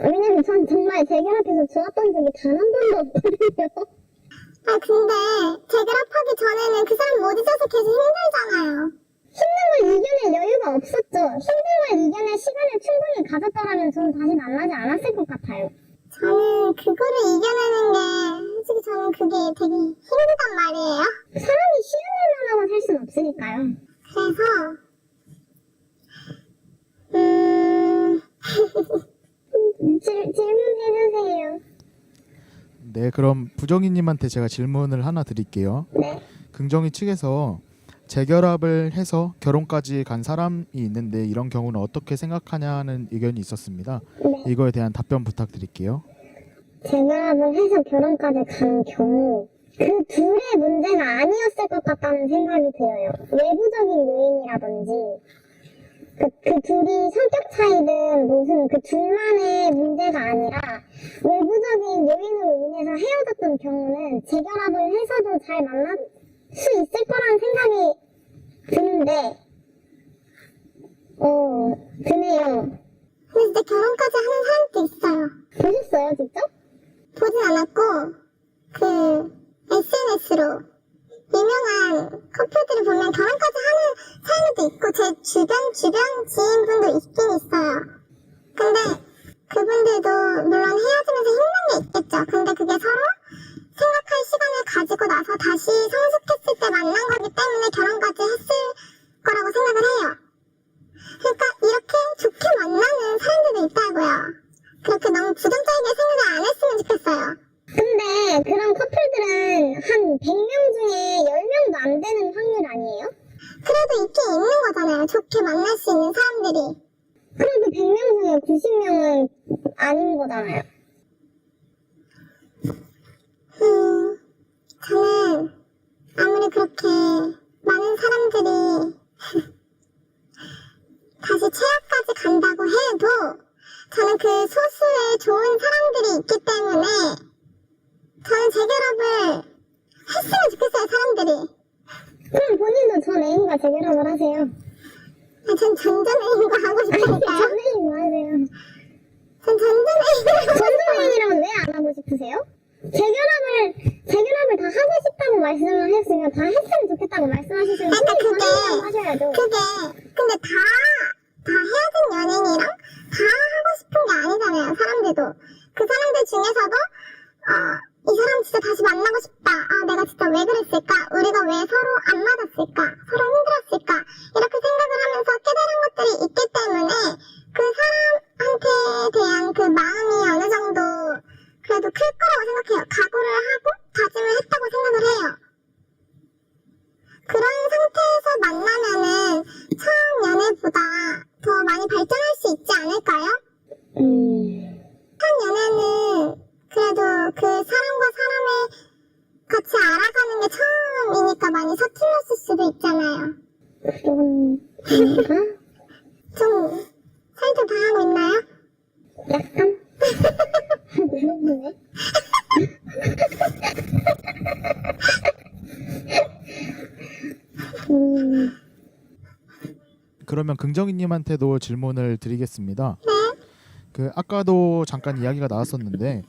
왜냐면 전 정말 재결합해서 좋았던 적이 단 한 번도 없거든요. 아 근데 재결합하기 전에는 그 사람 못 잊어서 계속 힘들잖아요. 힘든 걸 이겨낼 여유가 없었죠. 힘든 걸 이겨낼 시간을 충분히 가졌더라면 저는 다시 만나지 않았을 것 같아요. 저는 그거를 이겨내는 게 솔직히 저는 그게 되게 힘들단 말이에요. 사람이 쉬운 일만 하고 살 순 없으니까요. 그래서 네, 그럼 부정이님한테 제가 질문을 하나 드릴게요. 네. 긍정이 측에서 재결합을 해서 결혼까지 간 사람이 있는데 이런 경우는 어떻게 생각하냐는 의견이 있었습니다. 네. 이거에 대한 답변 부탁드릴게요. 재결합을 해서 결혼까지 간 경우 그 둘의 문제가 아니었을 것 같다는 생각이 들어요. 외부적인 요인이라든지 그, 그 둘이 성격 차이든 무슨 그 둘만의 문제가 아니라 외부적인 요인으로 인해서 헤어졌던 경우는 재결합을 해서도 잘 만날 수 있을 거라는 생각이 드는데 어 드네요. 근데 진짜 결혼까지 하는 사람도 있어요. 보셨어요 직접? 보진 않았고 그 SNS로 유명한 커플들을 보면 결혼까지 하는 사람도 있고 제 주변 주변 지인분도 있긴 있어요. 근데 그분들도 물론 헤어지면서 힘든 게 있겠죠. 근데 그게 서로 생각할 시간을 가지고 나서 다시 성숙했을 때 만난 거기 때문에 결혼까지 했을 거라고 생각을 해요. 그러니까 이렇게 좋게 만나는 사람들도 있다고요. 그렇게 너무 부정적이게 생각을 안 했으면 좋겠어요. 근데 그런 커플들은 한 100명 중에 10명도 안 되는 확률 아니에요? 그래도 있긴 있는 거잖아요. 좋게 만날 수 있는 사람들이. 그래도 100명 중에 90명은 아닌 거잖아요. 음, 저는 아무리 그렇게 많은 사람들이 다시 최악까지 간다고 해도 저는 그 소수의 좋은 사람들이 있기 때문에 저는 재결합을 했으면 좋겠어요, 사람들이. 그럼 본인도 전 애인과 재결합을 하세요. 아, 전 전전 애인과 하고 싶으니까요. 전 애인 뭐 하세요? 전 전전애인과 하고 전 싶어요. 애인이라면 왜안 하고 싶으세요? 재결합을, 재결합을 다 하고 싶다고 말씀을 했으면 다 했으면 좋겠다고 말씀하셨으면 그러니까 전 그게- 하셔야죠. 그게 근데 다, 다 생각해요 각오를 하고 다짐을 했다고 생각을 해요 그런 상태에서 만나면은 처음 연애보다 더 많이 발전할 수 있지 않을까요? 음, 첫 연애는 그래도 그 사람과 사람을 같이 알아가는 게 처음이니까 많이 서툴렀을 수도 있잖아요. 그런, 건가? 좀 설득 당하고 있나요? 약간? 모르겠네. 음, 그러면 긍정이님한테도 질문을 드리겠습니다. 네. 그 아까도 잠깐 이야기가 나왔었는데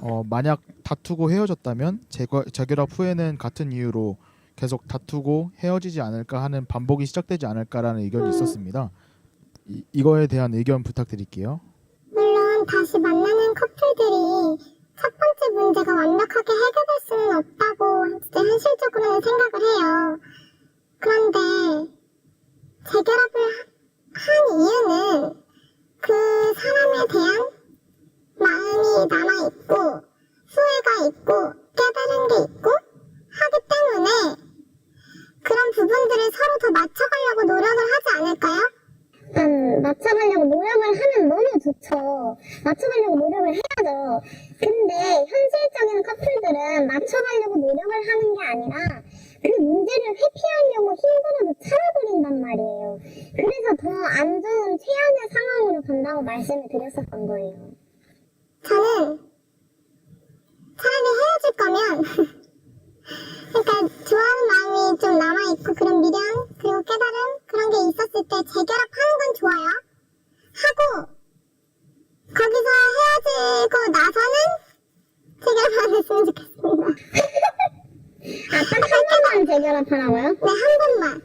어, 만약 다투고 헤어졌다면 재거, 재결합 후에는 같은 이유로 계속 다투고 헤어지지 않을까 하는 반복이 시작되지 않을까라는 의견이 있었습니다. 이, 이거에 대한 의견 부탁드릴게요. 물론 다시 만나는 커플들이 첫 번째 문제가 완벽하게 해결될 수는 없다고 진짜 현실적으로는 생각을 해요. 그런데 재결합을 하- 한 이유는 그 사람에 대한 마음이 남아있고 후회가 있고 깨달은 게 있고 하기 때문에 그런 부분들을 서로 더 맞춰가려고 노력을 하지 않을까요? 일단 맞춰가려고 노력을 하면 너무 좋죠. 맞춰가려고 노력을 해야죠. 근데 현실적인 커플들은 맞춰가려고 노력을 하는 게 아니라 그 문제를 회피하려고 힘들어도 참아버린단 말이에요. 그래서 더 안 좋은 최악의 상황으로 간다고 말씀을 드렸었던 거예요. 저는 차라리 헤어질 거면 그러니까 좋아하는 마음이 좀 남아있고 그런 미련 그리고 깨달음 그런 게 있었을 때 재결합하는 건 좋아요 하고 거기서 그리고 나서는 재결합 안 했으면 좋겠습니다. 아, 딱한 번만 재결합하라고요? 네, 한 번만.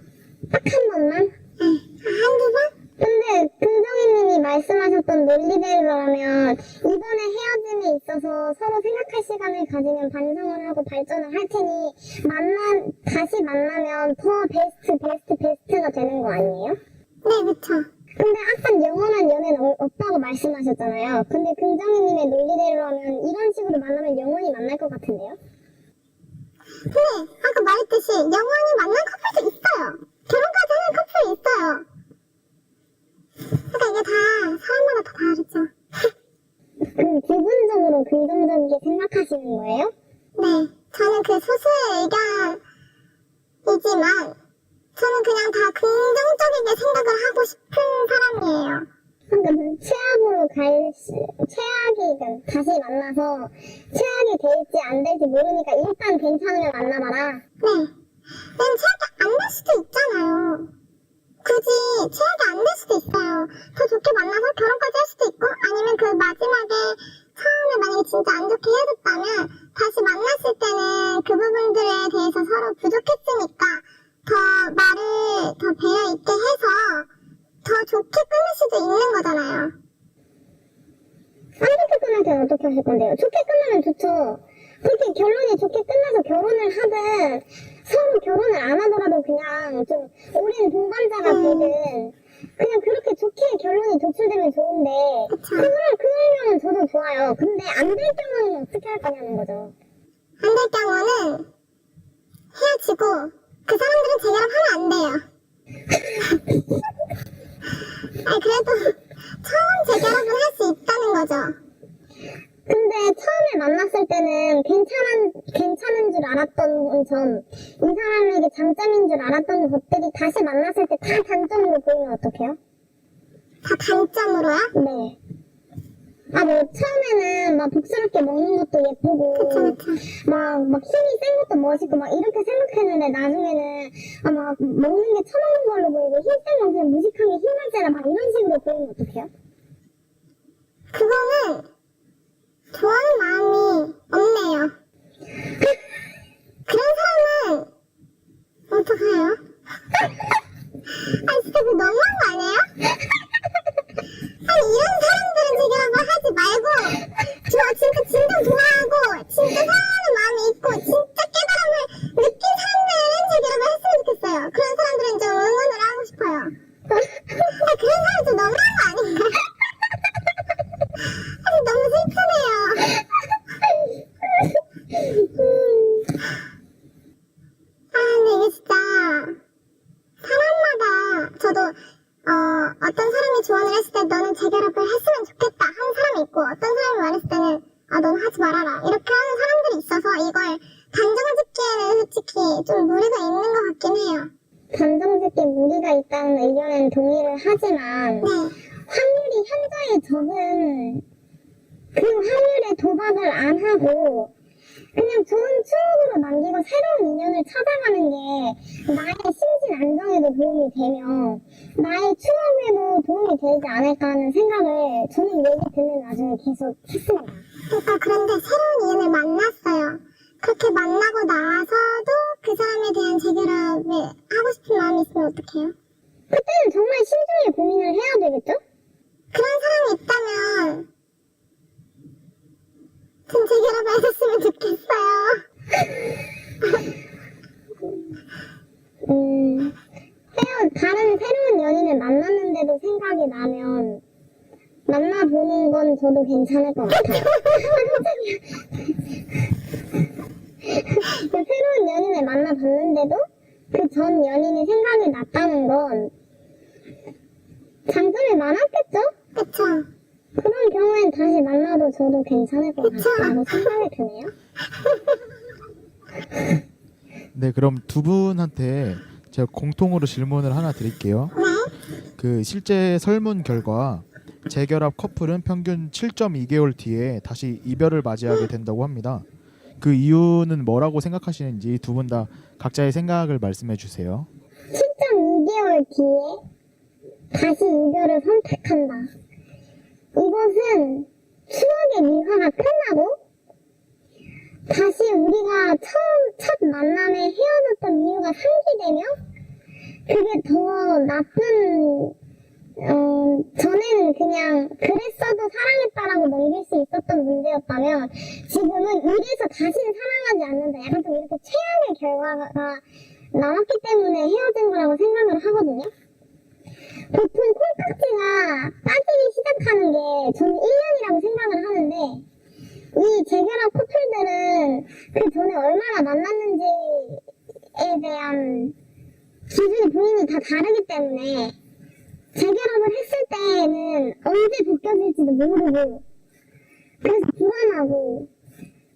딱 한 번만? 네, 한두 번? 근데 금정희님이 말씀하셨던 논리대로라면 이번에 헤어짐에 있어서 서로 생각할 시간을 가지면 반성을 하고 발전을 할 테니 만나 다시 만나면 더 베스트 베스트 베스트가 되는 거 아니에요? 네, 그쵸. 근데 아까 영원한 연애는 어- 없다고 말씀하셨잖아요. 근데 금정희님의 논리대로라면 이런 식으로 만나면 영원히 만날 것 같은데요? 근데 아까 말했듯이 영원히 만난 커플도 있어요. 결혼까지 하는 커플이 있어요. 그러니까 이게 다 사람마다 다 다르죠. 그럼 부분적으로 긍정적이게 생각하시는 거예요? 네, 저는 그 소수의 의견이지만 저는 그냥 다 긍정적이게 생각을 하고 싶은 사람이에요. 그러니까 최악으로 갈 시, 최악이든 다시 만나서 최악이 될지 안 될지 모르니까 일단 괜찮으면 만나봐라. 네, 난 최악이 안 될 수도 있잖아요. 굳이 최악이 안 될 수도 있어요. 더 좋게 만나서 결혼까지 할 수도 있고 아니면 그 마지막에 처음에 만약에 진짜 안 좋게 헤어졌다면 다시 만났을 때는 그 부분들에 대해서 서로 부족했으니까 더 말을 더 배려 있게 해서 더 좋게 끊을 수도 있는 거잖아요. 안좋 때는 어떻게 하실 건데요? 좋게 끝나면 좋죠. 그렇게 결론이 좋게 끝나서 결혼을 하든 서로 결혼을 안 하더라도 그냥 좀 오랜 동반자가 되든 그냥 그렇게 좋게 결론이 도출되면 좋은데 그쵸. 그걸 그러면 저도 좋아요. 근데 안 될 경우는 어떻게 할 거냐는 거죠. 안 될 경우는 헤어지고 그 사람들은 재결합하면 안 돼요. 아 그래도 처음 재결합은 할수 있다는 거죠. 근데 처음에 만났을 때는 괜찮은, 괜찮은 줄 알았던 점, 이 사람에게 장점인 줄 알았던 것들이 다시 만났을 때 다 단점으로 보이면 어떡해요? 다 단점으로요? 네. 아, 뭐, 처음에는 막 복스럽게 먹는 것도 예쁘고, 그쵸 그쵸. 막, 막 힘이 센 것도 멋있고, 막 이렇게 생각했는데, 나중에는, 아, 막, 먹는 게 처먹는 걸로 보이고, 힘센 건 그냥 무식하게 힘을 째라, 막 이런 식으로 보이면 어떡해요? 그거는 그런 사람들은 좀 응원을 하고 싶어요. 아 그런 사람 좀 너무한 거 아닌가? 아니 너무 슬프네요. 아 근데 이게 진짜 사람마다 저도 어, 어떤 사람이 조언을 했을 때 너는 재결합을 했으면 좋겠다 하는 사람이 있고 어떤 사람이 말했을 때는 아 너는 하지 말아라 이렇게 하는 사람들이 있어서 이걸 단정을 짓기에는 솔직히 좀 무리가 있는 것 같긴 해요. 단정짓기 무리가 있다는 의견엔 동의를 하지만, 네. 확률이 현저히 적은 그 확률의 도박을 안 하고 그냥 좋은 추억으로 남기고 새로운 인연을 찾아가는 게 나의 심신 안정에도 도움이 되며 나의 추억에도 도움이 되지 않을까 하는 생각을 저는 얘기 듣는 나중에 계속 했습니다. 그러니까 그런데 새로운 인연을 만났어요. 그렇게 만나고 나서도 그 사람에 대한 재결합을 하고 싶은 마음이 있으면 어떡해요? 그때는 정말 신중히 고민을 해야 되겠죠? 그런 사람이 있다면 전 재결합을 해줬으면 좋겠어요. 음, 새로, 다른 새로운 연인을 만났는데도 생각이 나면 만나보는 건 저도 괜찮을 것 같아요. 그 만나봤는데도 그 전 연인이 생각이 났다는 건 장점이 많았겠죠? 그쵸? 그런 경우엔 다시 만나도 저도 괜찮을 것 그쵸. 같다고 생각이 드네요. 네, 그럼 두 분한테 제가 공통으로 질문을 하나 드릴게요. 네? 그 실제 설문 결과 재결합 커플은 평균 7.2개월 뒤에 다시 이별을 맞이하게 된다고 합니다. 그 이유는 뭐라고 생각하시는지 두 분 다 각자의 생각을 말씀해 주세요. 7.2개월 뒤에 다시 이별을 선택한다. 이것은 추억의 미화가 끝나고 다시 우리가 처음 첫 만남에 헤어졌던 이유가 상기되면 그게 더 나쁜 어, 전에는 그냥 그랬어도 사랑했다라고 넘길 수 있었던 문제였다면 지금은 이래서 다시는 사랑하지 않는다. 약간 좀 이렇게 최악의 결과가 나왔기 때문에 헤어진 거라고 생각을 하거든요. 보통 콩깍지가 빠지기 시작하는 게 저는 1년이라고 생각을 하는데 이 재결합 커플들은 그 전에 얼마나 만났는지에 대한 기준이 본인이 다 다르기 때문에 재결합을 했을 때는 언제 벗겨질지도 모르고 그래서 불안하고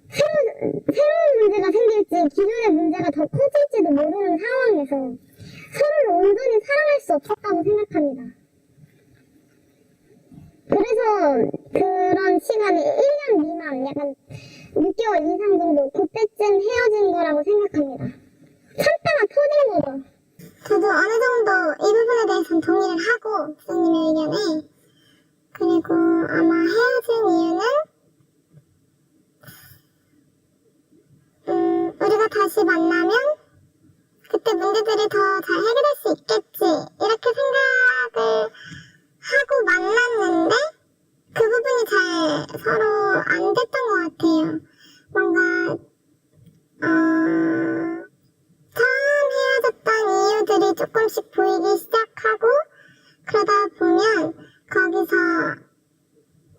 새로, 새로운 문제가 생길지 기존의 문제가 더 커질지도 모르는 상황에서 서로를 온전히 사랑할 수 없었다고 생각합니다. 그래서 그런 시간이 1년 미만, 약간 6개월 이상 정도 그때쯤 헤어진 거라고 생각합니다. 참다가 터진 거죠. 저도 어느 정도 이 부분에 대해서는 동의를 하고 교수님의 의견에 그리고 아마 헤어진 이유는 음, 우리가 다시 만나면 그때 문제들이 더 잘 해결할 수 있겠지 이렇게 생각을 하고 만났는데 그 부분이 잘 서로 안 됐던 것 같아요. 뭔가 조금씩 보이기 시작하고 그러다 보면 거기서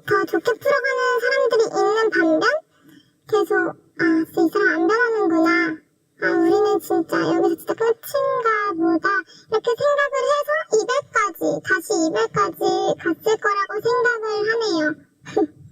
더 좋게 풀어가는 사람들이 있는 반면 계속 아, 이 사람 안 변하는구나. 아, 우리는 진짜 여기서 진짜 끝인가 보다. 이렇게 생각을 해서 200까지, 다시 200까지 갔을 거라고 생각을 하네요.